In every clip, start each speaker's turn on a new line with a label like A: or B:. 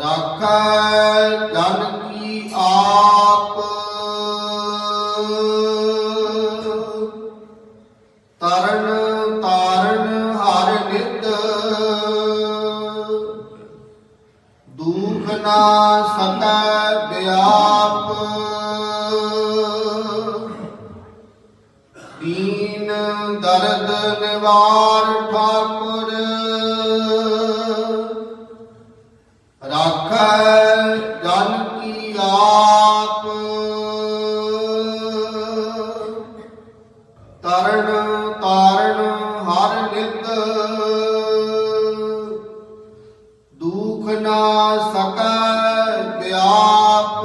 A: ਰਾਖੈ ਜਨ ਕੀ ਆਪ। ਤਰਨ ਤਾਰਨ ਹਰ ਨਿਤ। ਦੁਖ ਨਾ ਸਕੈ ਵਿਆਪ ਦੀਨ ਦਰਦ ਨਿਵਾਰ ਠਾਕੁਰ। ਰਾਖੈ ਜਨ ਕੀ ਆਪ। ਤਰਨ ਤਾਰਨ ਹਰ ਨਿਤ। ਦੁਖ ਨਾ ਸਕੈ ਵਿਆਪ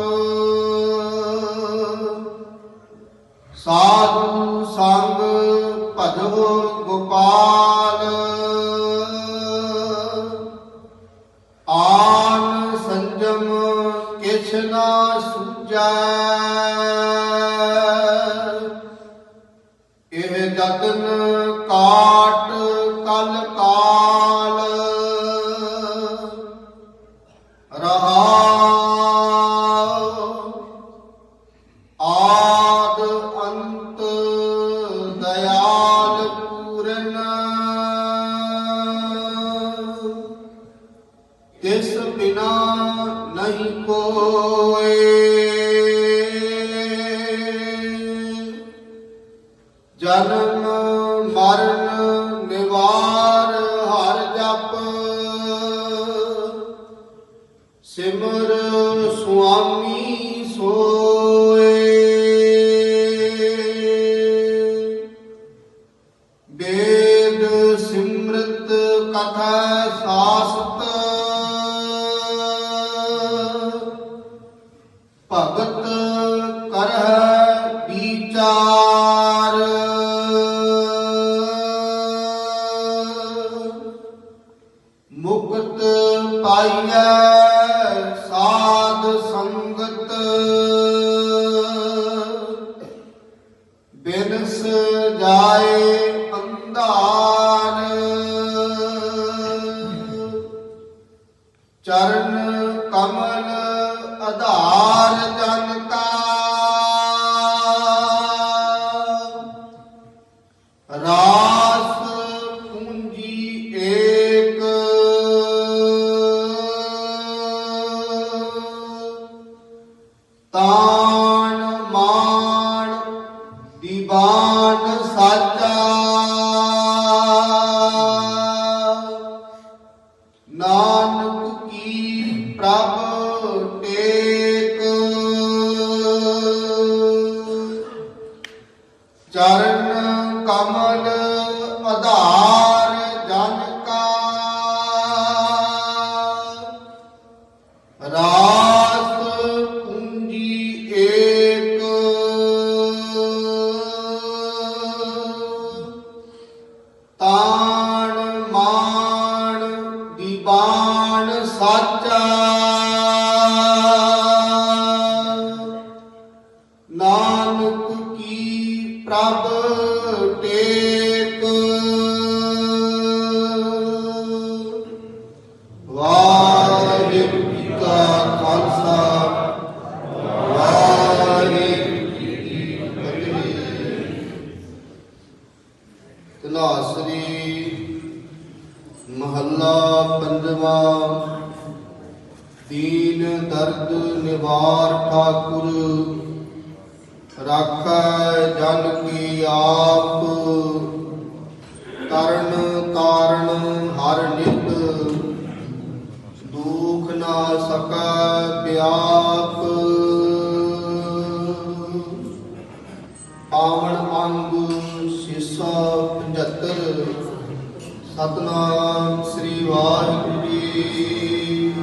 A: ਸਾਧੂ ਸੰਗ ਭਜੋ ਗੋਪਾਲ। ਆਨ ਕਿਛ ਨਾ ਸੁਝੈ ਇਹ ਗਗਨ ਕਾਟ ਕਲ ਕਾਲ। ਰਹਾ ਆਦ ਅੰਤ ਦਇਆਲ ਪੂਰਨ। ਤਿਸ ਬਿਨਾ ਨਹੀਂ ਕੋਏ। ਜਨਮ ਮਰਨ ਨਿਵਾਰ ਹਰ ਜਪ। ਸਿਮਰ ਸੁਆਮੀ ਸੋਏ। ਵੇਦ ਸਿਮਰਤ ਕਥਾ ਵਿਚਾਰ ਮੁਕਤ ਪਾਈਐ ਸਾਧ ਸੰਗਤ। ਬਿਨਸ ਜਾਏ ਅੰਧਾਰ। ਚਰਨ ਕਮਲ ਆਧਾਰ ਚਰਨ ਕਮਲ ਆਧਾਰ ਜਨ ਕਾ। ਰਾਸ ਪੂੰਜੀ ਏਕ। ਤਾਣ ਮਾਣ ਦੀਵਾਨ ਸਾਚਾ। ਪ੍ਰਭ ਟੇਕ। ਵਾਹਿਗੁਰੂ ਜੀ ਕਾ ਖਾਲਸਾ। ਵਾਹਿਗੁਰੂ ਜੀ ਕੀ ਫਤਿਹ। ਤਲਾਸਰੀ ਮਹੱਲਾ ਪੰਜਵਾ। ਦੀਨ ਦਰਦ ਨਿਵਾਰ ਠਾਕੁਰ। ਰਾਖੈ ਜਨ ਕੀ ਆਪ, ਤਰਨ ਤਾਰਨ ਹਰ ਨਿਤ, ਦੁਖ ਨਾ ਸਕੈ ਵਿਆਪ ਪਾਵਨ ਅੰਗ 675 ਸਤਨਾਮ ਸ੍ਰੀ ਵਾਹਿਗੁਰੂ ਜੀ।